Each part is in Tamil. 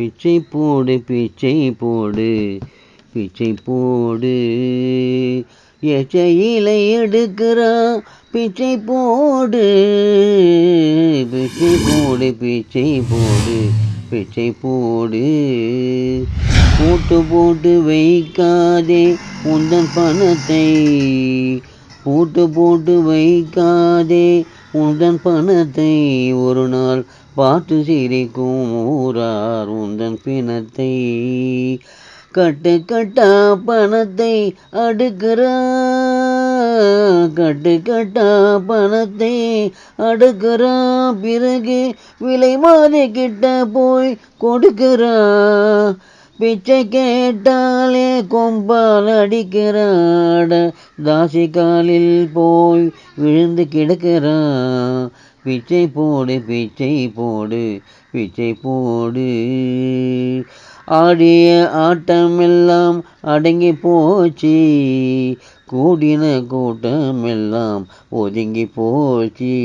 பிச்சை போடு பிச்சை போடு பிச்சை போடு. எச்சையில எடுக்கிறா பிச்சை போடு பிச்சை போடு பிச்சை போடு பிச்சை போடு. போட்டு போட்டு வைக்காதே உந்தன் பணத்தை கூட்டு போட்டு வைக்காதே. உந்தன் பணத்தை ஒரு நாள் பார்த்து சிரிக்கும் ஊரார் உந்தன் பிணத்தை. கட்டு கட்டா பணத்தை அடுக்கிறா. கட்டு கட்டா பணத்தை அடுக்கிறா. பிறகு விலை மாதிரி கிட்ட போய் கொடுக்கிறா. பிச்சை கேட்டாலே கொம்பால் அடிக்கிறாட. தாசி காலில் போய் விழுந்து கிடக்கிறா. பிச்சை போடு பிச்சை போடு பிச்சை போடு. ஆடிய ஆட்டமெல்லாம் அடங்கி போச்சு கூடின கூட்டமெல்லாம் ஒதுங்கி போச்சு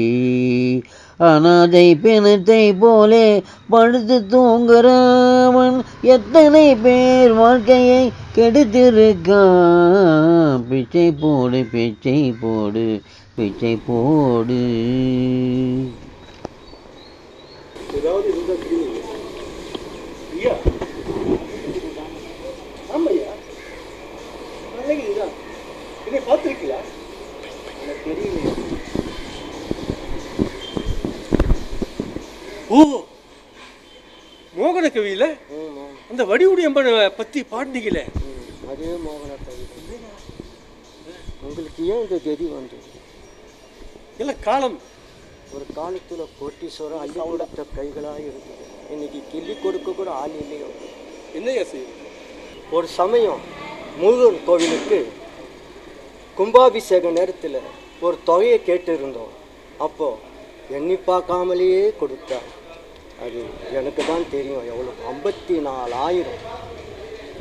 அனாதை பிணத்தை போலே படுத்து தூங்குறவன் எத்தனை பேர் வாழ்க்கையை கெடுத்திருக்கான்? பிச்சை போடு பிச்சை போடு பிச்சை போடு. தெரியலையா. ஓ மோகன கவியில அந்த வடிவுடி அம்பனை பத்தி பாடினீங்களே. அதே மோகன கவி உங்களுக்கு ஏன் இந்த கதி வந்தது? எல்லாம் காலம். ஒரு காலத்தில் கோட்டீஸ்வரம் அள்ளி கொடுத்த கைகளாக இருந்தது. இன்னைக்கு கிள்ளி கொடுக்க கூட ஆள் இல்லையோ? என்னையா செய்யுது ஒரு சமயம் முருகன் கோவிலுக்கு கும்பாபிஷேக நேரத்தில் ஒரு தொகையை கேட்டு இருந்தோம் எண்ணி பார்க்காமலேயே கொடுத்தார். அது எனக்கு தான் தெரியும். எவ்வளோ ஐம்பத்தி நாலாயிரம்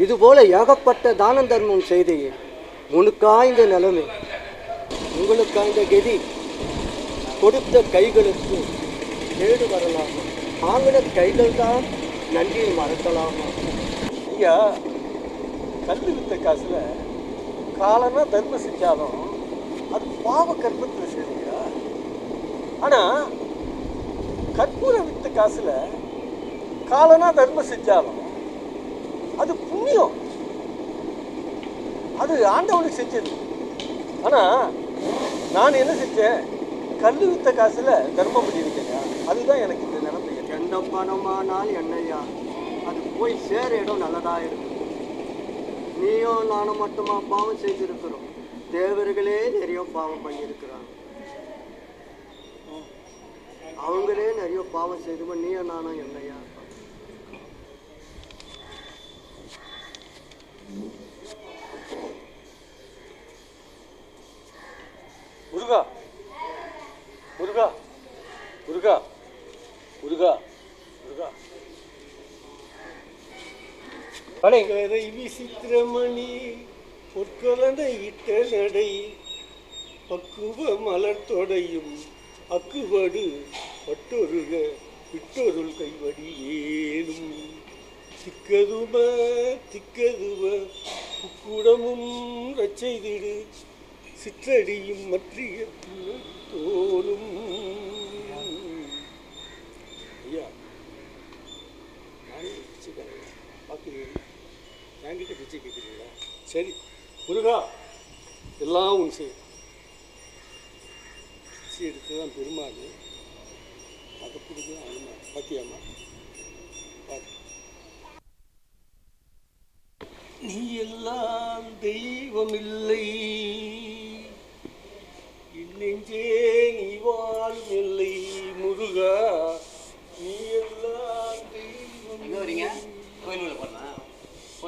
இதுபோல் ஏகப்பட்ட தான தர்மம் செய்தையே. உனக்கா இந்த நிலைமை உங்களுக்கா இந்த கதி கொடுத்த கைகளுக்கு கேடு வரலாமா? வாங்கின கைகள் தான் நன்றியை மறக்கலாமா? ஐயா கல் வித்த காசில் காலனா தர்மம் செஞ்சாலும் அது பாவ கற்பத்தில் சேருங்க ஆனா கற்பூரம் வித்த காசுல காலனா தர்மம் செஞ்சாலும் அது புண்ணியம். அது ஆண்டவனுக்கு செஞ்சது. ஆனா நான் என்ன செஞ்சேன்? கல் வித்த காசுல தர்மம் பண்ணியிருக்கேன் அதுதான் எனக்கு இந்த நிலைமை. எந்த பணமானால் என்னையா? அது போய் சேர இடம் நல்லதா இருக்கும் நீயும் நானும் மட்டுமா பாவம் செய்திருக்கிறோம். தேவர்களே நிறைய பாவம் பண்ணியிருக்கிறாங்க. அவங்களே நிறைய பாவம் செய்து நீ நானும் என்னையா? முருகா முருகா முருகா முருகா முருகா. படைகரை விசித்திரமணி பொற்கலனையிட்ட நடை பக்குவ மலர் தொடையும் அக்குவடு பட்டொருக விட்டொருள் கைவடி ஏனும் திக்கதும திக்கதுவ குக்குடமும் ரச்செய்திடு சிற்றடியும் மற்றிய தோலும் ஐயா நானே பிச்சைக்காரன். பார்க்குறீங்க என்கிட்ட பிச்சை கேட்குறீங்களா சரி. முருகா எல்லாம் உன் செய்யும் பிச்சை எடுத்து தான் பெருமாள். அதை பிடிக்கும் அனுமா பாத்தியாம்மா? நீ எல்லாம் தெய்வம்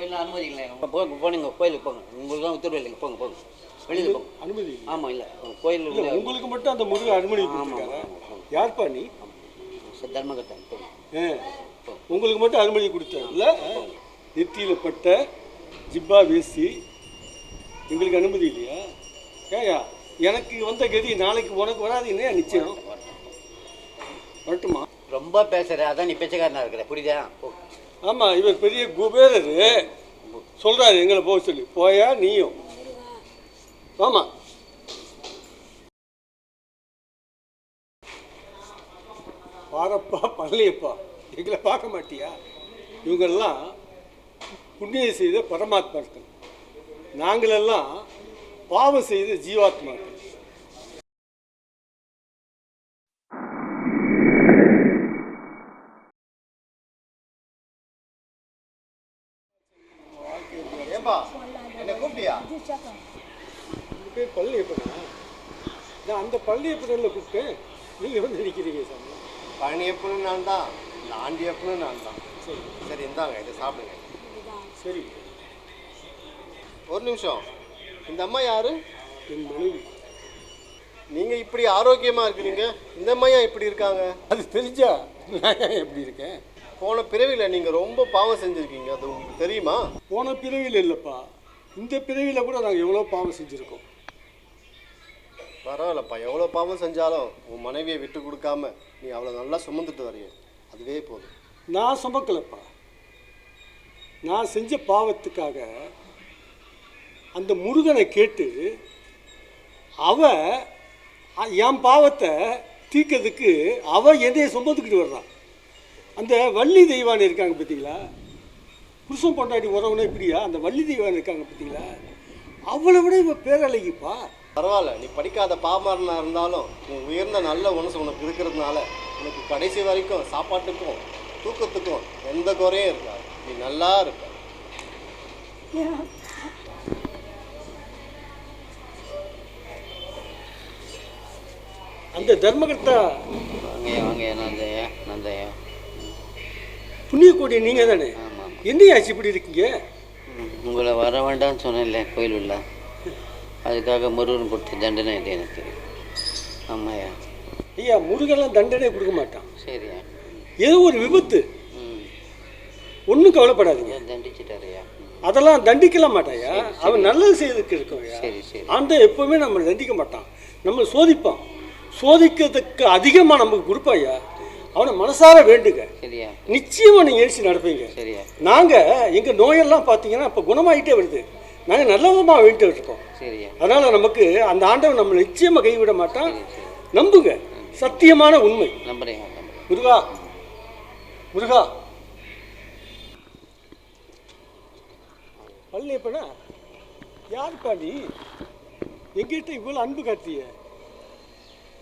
கோயிலில் அனுமதிங்களேன் போங்க போனீங்க கோயிலுக்கு போங்க. உங்களுக்கு தான் உத்தரவு இல்லைங்க போங்க போங்க. வெளியில் போங்க. அனுமதி இல்லை. ஆமாம் இல்லை. கோயில் இல்ல உங்களுக்கு மட்டும் அந்த முருகன் அனுமதி கொடுத்துருக்காங்க யார்ப்பா நீ? தர்மகட்டன் போங்க. உங்களுக்கு மட்டும் அனுமதி கொடுத்தாங்கல்ல நெத்தியில பட்ட ஜிப்பா வேசி எங்களுக்கு அனுமதி இல்லையா? ஏயா எனக்கு வந்த கதி நாளைக்கு உனக்கு வராது என்ன நிச்சயம்? வரட்டுமா ரொம்ப பேசுகிற அதான் நீ பிச்சைக்காரனா இருக்கிற புரியுதா? ஆமாம் இவர் பெரிய குபேரர் சொல்கிறாரு எங்களை போக சொல்லி. போயா நீயும். ஆமாம் பாரப்பா பழனியப்பா எங்களை பார்க்க மாட்டியா? இவங்கெல்லாம் புண்ணியம் செய்த பரமாத்மாக்கள். நாங்களெல்லாம் பாவம் செய்த ஜீவாத்மாக்கள். ஏன்பா என்ன கூப்பிட்டியா? பேர் பழனியப்பனா நான்? அந்த பழனியப்பனில் கூப்பிட்டேன்? நீங்கள் வந்து நிற்கிறீங்க சாமி. பழனியப்பனும் நான் தான். இந்த ஆண்டியப்பனும் நான் தான். சரி சரி இந்தாங்க இதை சாப்பிடுங்க. சரி. ஒரு நிமிஷம். இந்த அம்மா யாரு? என் மனைவி. நீங்க இப்படி ஆரோக்கியமா இருக்கிறீங்க? இந்த அம்மா ஏன் இப்படி இருக்காங்க? அது தெரிஞ்சா நான் எப்படி இருக்கேன்? போன பிறவியில் நீங்க ரொம்ப பாவம் செஞ்சிருக்கீங்க. அது உங்களுக்கு தெரியுமா? போன பிறவியில் இல்லைப்பா. இந்த பிறவியில் கூட நாங்கள் எவ்வளோ பாவம் செஞ்சுருக்கோம். பரவாயில்லப்பா. எவ்வளோ பாவம் செஞ்சாலும் உன் மனைவியை விட்டு கொடுக்காம நீ அவ்வளோ நல்லா சுமந்துட்டு வரைய. அதுவே போதும். நான் சுமக்கலப்பா. நான் செஞ்ச பாவத்துக்காக அந்த முருகனை கேட்டு அவ என் பாவத்தை தீர்க்கிறதுக்கு அவ என்னைய சுமந்துக்கிட்டு வர்றான் அந்த வள்ளி தெய்வானை இருக்காங்க பார்த்தீங்களா? புருஷன் பொண்டாட்டி உறவுனா இப்படியா? அந்த வள்ளி தெய்வானை இருக்காங்க பார்த்தீங்களா? அவளை விட இவ பேரழகிப்பா. பரவாயில்ல நீ படிக்காத பாமரனா இருந்தாலும் உன் உயர்ந்த நல்ல மனசு உனக்கு இருக்கிறதுனால உனக்கு கடைசி வரைக்கும் சாப்பாட்டுக்கும் தூக்கத்துக்கும் எந்த குறையும் இருக்காது. நீ நல்லா இருக்க. அந்த தர்மகர்த்தா வாங்க வாங்க நந்தையா நந்தையா. புண்ணிய கோடி நீங்கள் தானே என்னையாச்சு இப்படி இருக்கீங்க? உங்களை வர வேண்டாம்னு சொன்னேன்ல கோயில் உள்ள அதுக்காக முருகன் கொடுத்த தண்டனை இது எனக்கு. ஆமாய்யா ஐயா முருகெல்லாம் தண்டனை கொடுக்க மாட்டான். சரியா? ஏதோ ஒரு விபத்து. ஒன்றும் கவலைப்படாதீங்க. தண்டிச்சிட்டாருயா அதெல்லாம் தண்டிக்கலாம் மாட்டாயா அவன் நல்லது செய்யறதுக்கு சரி ஆண்ட எப்பவுமே நம்மளை தண்டிக்க மாட்டான். நம்மளை சோதிப்பான் சோதிக்கிறதுக்கு அதிகமாக நமக்கு கொடுப்பாயா அவனை மனசார வேண்டுங்க. சரியா? நிச்சயமா நீங்க எழுச்சி நடப்பீங்க. சரியா? நாங்க எங்க நோயெல்லாம் பார்த்தீங்கன்னா இப்போ குணமாயிட்டே வருது. நாங்க நல்ல விதமாக வேண்டிட்டு இருக்கோம். சரியா? அதனால நமக்கு அந்த ஆண்டவன் நம்மளை நிச்சயமா கைவிட மாட்டான். நம்புங்க. சத்தியமான உண்மை. நம்புறேன் முருகா. முருகா. பழனியப்பனா யாருப்பா நீ? எங்கிட்ட இவ்வளோ அன்பு காட்டிய?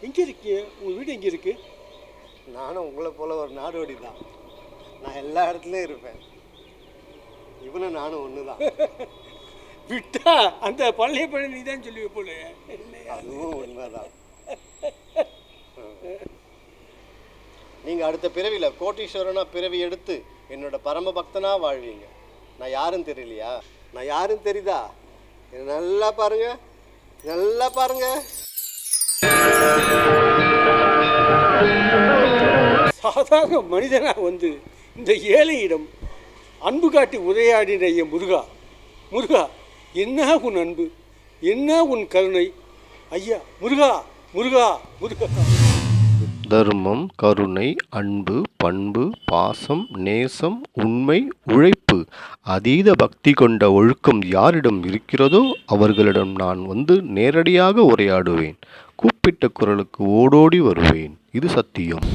எங்கே இருக்கிய? உங்கள் வீடு எங்கே இருக்கு? நானும் உங்களை போல ஒரு நாடோடி தான் நான் எல்லா இடத்துலையும் இருப்பேன். இவனும் நானும் ஒன்று தான் விட்டா அந்த பழனியப்பனை நீ தான் சொல்லுவ போல. அதுவும் உண்மைதான். நீங்கள் அடுத்த பிறவியில் கோட்டீஸ்வரனா பிறவி எடுத்து என்னோட பரம பக்தனா வாழ்வீங்க. நான் யாரும் தெரியலையா? நான் யாரும் தெரியுதா? நல்லா பாருங்க. நல்லா பாருங்க. சாதாரண மனிதனாக வந்து இந்த ஏழையிடம் அன்பு காட்டி உரையாடின என் முருகா முருகா என்ன உன் அன்பு? என்ன உன் கருணை? ஐயா முருகா முருகா முருகா. தர்மம் கருணை அன்பு பண்பு பாசம் நேசம் உண்மை உழைப்பு. அதீத பக்தி கொண்ட ஒழுக்கம் யாரிடம் இருக்கிறதோ அவர்களிடம் நான் வந்து நேரடியாக உரையாடுவேன். கூப்பிட்ட குரலுக்கு ஓடோடி வருவேன். இது சத்தியம்.